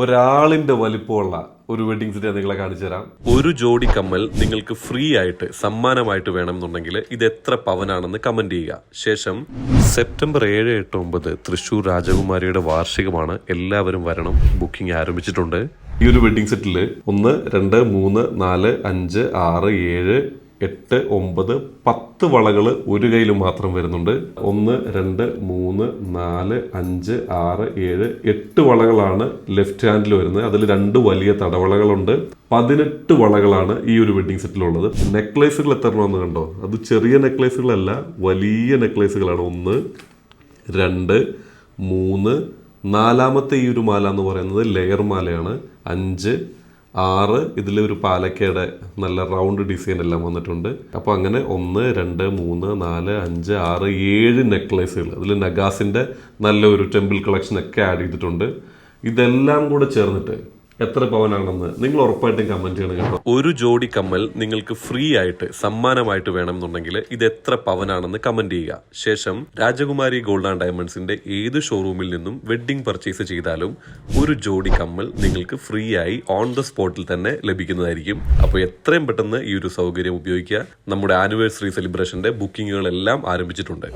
ഒരാളിന്റെ വലിപ്പമുള്ള ഒരു wedding set നിങ്ങളെ കാണിച്ചു തരാം. ഒരു ജോഡി കമ്മൽ നിങ്ങൾക്ക് ഫ്രീ ആയിട്ട് സമ്മാനമായിട്ട് വേണമെന്നുണ്ടെങ്കിൽ ഇത് എത്ര പവനാണെന്ന് കമന്റ് ചെയ്യുക. ശേഷം സെപ്റ്റംബർ ഏഴ് എട്ട് ഒമ്പത് തൃശൂർ രാജകുമാരിയുടെ വാർഷികമാണ് എല്ലാവരും വരണം. ബുക്കിംഗ് ആരംഭിച്ചിട്ടുണ്ട്. ഈ ഒരു വെഡിങ് സെറ്റിൽ ഒന്ന് രണ്ട് മൂന്ന് നാല് അഞ്ച് ആറ് ഏഴ് എട്ട് ഒമ്പത് പത്ത് വളകൾ ഒരു കയ്യിൽ മാത്രം വരുന്നുണ്ട്. ഒന്ന് രണ്ട് മൂന്ന് നാല് അഞ്ച് ആറ് ഏഴ് എട്ട് വളകളാണ് ലെഫ്റ്റ് ഹാൻഡിൽ വരുന്നത്. അതിൽ രണ്ട് വലിയ തടവളകളുണ്ട്. പതിനെട്ട് വളകളാണ് ഈ ഒരു വെഡിങ് സെറ്റിലുള്ളത്. നെക്ലേസുകൾ എത്ര എണ്ണമെന്ന് കണ്ടോ? അത് ചെറിയ നെക്ലേസുകളല്ല വലിയ നെക്ലേസുകളാണ്. ഒന്ന് രണ്ട് മൂന്ന്. നാലാമത്തെ ഈ ഒരു മാല എന്ന് പറയുന്നത് ലെയർ മാലയാണ്. അഞ്ച് ആറ് ഇതിൽ ഒരു പാലക്കയുടെ നല്ല റൗണ്ട് ഡിസൈൻ എല്ലാം വന്നിട്ടുണ്ട്. അപ്പോൾ അങ്ങനെ ഒന്ന് രണ്ട് മൂന്ന് നാല് അഞ്ച് ആറ് ഏഴ് നെക്ലേസുകൾ അതിൽ നഗാസിന്റെ നല്ലൊരു ടെമ്പിൾ കളക്ഷൻ ഒക്കെ ആഡ് ചെയ്തിട്ടുണ്ട്. ഇതെല്ലാം കൂടെ ചേർന്നിട്ട് എത്ര പവനാണെന്ന് നിങ്ങൾ ഉറപ്പായിട്ടും കമന്റ് ചെയ്യണം കേട്ടോ. ഒരു ജോഡി കമ്മൽ നിങ്ങൾക്ക് ഫ്രീ ആയിട്ട് സമ്മാനമായിട്ട് വേണമെന്നുണ്ടെങ്കിൽ ഇത് എത്ര പവനാണെന്ന് കമന്റ് ചെയ്യുക. ശേഷം രാജകുമാരി ഗോൾഡ് ആൻഡ് ഡയമണ്ട്സിന്റെ ഏത് ഷോറൂമിൽ നിന്നും വെഡ്ഡിംഗ് പർച്ചേസ് ചെയ്താലും ഒരു ജോഡി കമ്മൽ നിങ്ങൾക്ക് ഫ്രീ ആയി ഓൺ ദ സ്പോട്ടിൽ തന്നെ ലഭിക്കുന്നതായിരിക്കും. അപ്പോൾ എത്രയും പെട്ടെന്ന് ഈ ഒരു സൗകര്യം ഉപയോഗിക്കുക. നമ്മുടെ ആനിവേഴ്സറി സെലിബ്രേഷന്റെ ബുക്കിങ്ങുകൾ എല്ലാം ആരംഭിച്ചിട്ടുണ്ട്.